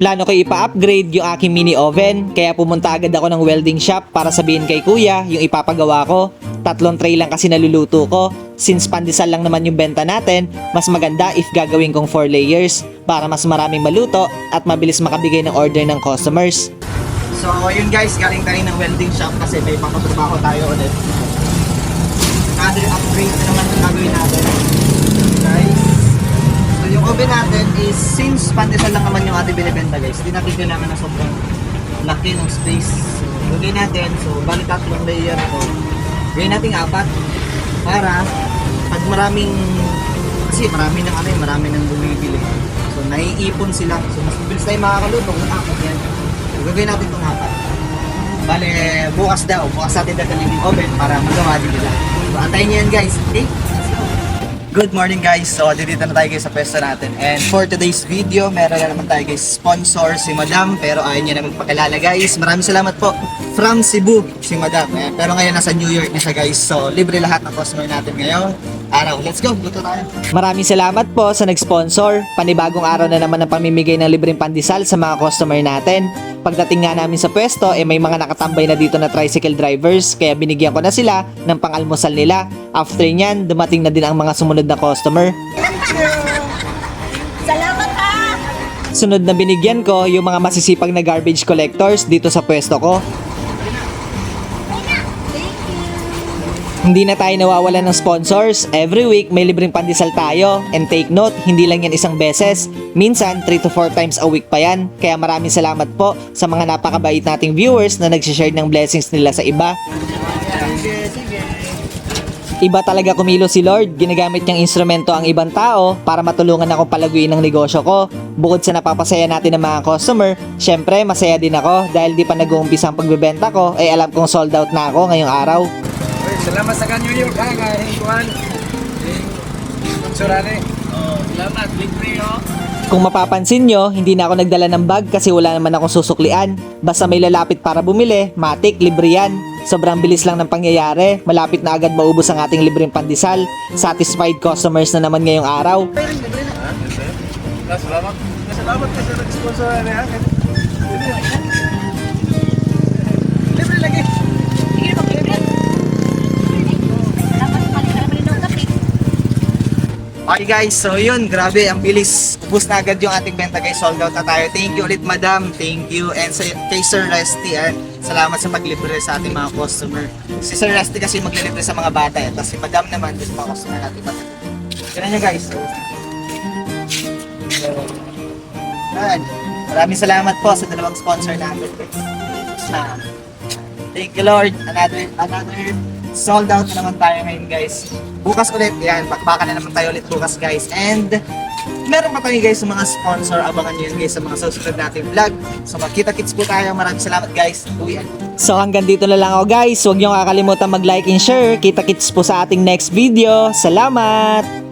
Plano ko ipa-upgrade yung aking mini oven, kaya pumunta agad ako ng welding shop para sabihin kay kuya yung ipapagawa ko. Tatlong tray lang kasi naluluto ko. Since pandesal lang naman yung benta natin, mas maganda if gagawin kong 4 layers para mas maraming maluto at mabilis makabigay ng order ng customers. So yun guys, galing tayo ng welding shop kasi may papatrabaho tayo ulit. Another upgrade na naman yung gagawin natin. Guys, so yung oven natin is since pandesal lang naman yung ating binibenta guys, hindi natin kailangan na sobrang laki ng space. So, lagay natin, so balik tatlong layer ko. Gawin natin apat para pag maraming kasi marami ng ano eh, marami nang bumibili. So naiipon sila. So mas mabilis tayo makakaluto kung apat yan. So gagawin natin itong apat. Bale, bukas daw. Bukas natin dadalhin yung oven para magawa din nila. So antayin niyo yan guys. Okay? Good morning guys. So dito na tayo guys sa pwesto natin. And for today's video, meron na naman tayo guys sponsor si Madam. Pero ayaw niya na magpakilala guys. Maraming salamat po. From Cebu, si Madam. Ayan. Pero ngayon nasa New York na siya guys. So libre lahat ng customer natin ngayon. Araw. Let's go. Luto tayo. Maraming salamat po sa nag-sponsor. Panibagong araw na naman ang pamimigay ng libreng pandesal sa mga customer natin. Pagdating nga namin sa pwesto, eh may mga nakatambay na dito na tricycle drivers, kaya binigyan ko na sila ng pang-almusal nila. After nyan, dumating na din ang mga sumunod na customer. Salamat ha! Sunod na binigyan ko yung mga masisipag na garbage collectors dito sa pwesto ko. Hindi na tayo nawawalan ng sponsors. Every week may libreng pandesal tayo. And take note, hindi lang yan isang beses. Minsan, 3 to 4 times a week pa yan. Kaya maraming salamat po sa mga napakabait nating viewers na nagsishare ng blessings nila sa iba. Iba talaga kumilo si Lord. Ginagamit niyang instrumento ang ibang tao para matulungan ako palaguin ang negosyo ko. Bukod sa napapasaya natin ng mga customer, syempre masaya din ako dahil di pa nag-uumpisa ang pagbebenta ko, ay alam kong sold out na ako ngayong araw. Salamat sa kanyo yung kaya kay Juan. Surane. Oh, salamat libre oh. Kung mapapansin nyo, hindi na ako nagdala ng bag kasi wala naman akong susuklian. Basta may lalapit para bumili, matik, libre yan. Sobrang bilis lang ng pangyayari, malapit na agad maubos ang ating libreng pandesal. Satisfied customers na naman ngayong araw. Salamat. Salamat ka sa nag-sponsor na ha. Okay guys, so yun, grabe, ang bilis. Ubus na agad yung ating benta guys, sold out na tayo. Thank you ulit madam, thank you. And sa, kay Sir Resty, ah, salamat sa paglibre sa ating mga customer. Si Sir Resty kasi maglilibre sa mga bata, eh. tapos si madam naman doon sa mga customer natin. Ganun nyo guys. So, Yan. Maraming salamat po sa dalawang sponsor natin. Ah, Thank you Lord. Another another sold out na naman tayo ngayon guys. Bukas ulit yan. Bakbakan na naman tayo ulit bukas guys. And meron pa tayo guys sa mga sponsor. Abangan nyo yun guys sa mga susunod nating vlog. So magkita-kits po tayo. Maraming salamat guys. Uwian. So hanggang dito na lang ako guys. Huwag nyo kakalimutan mag-like and share. Kita-kits po sa ating next video. Salamat!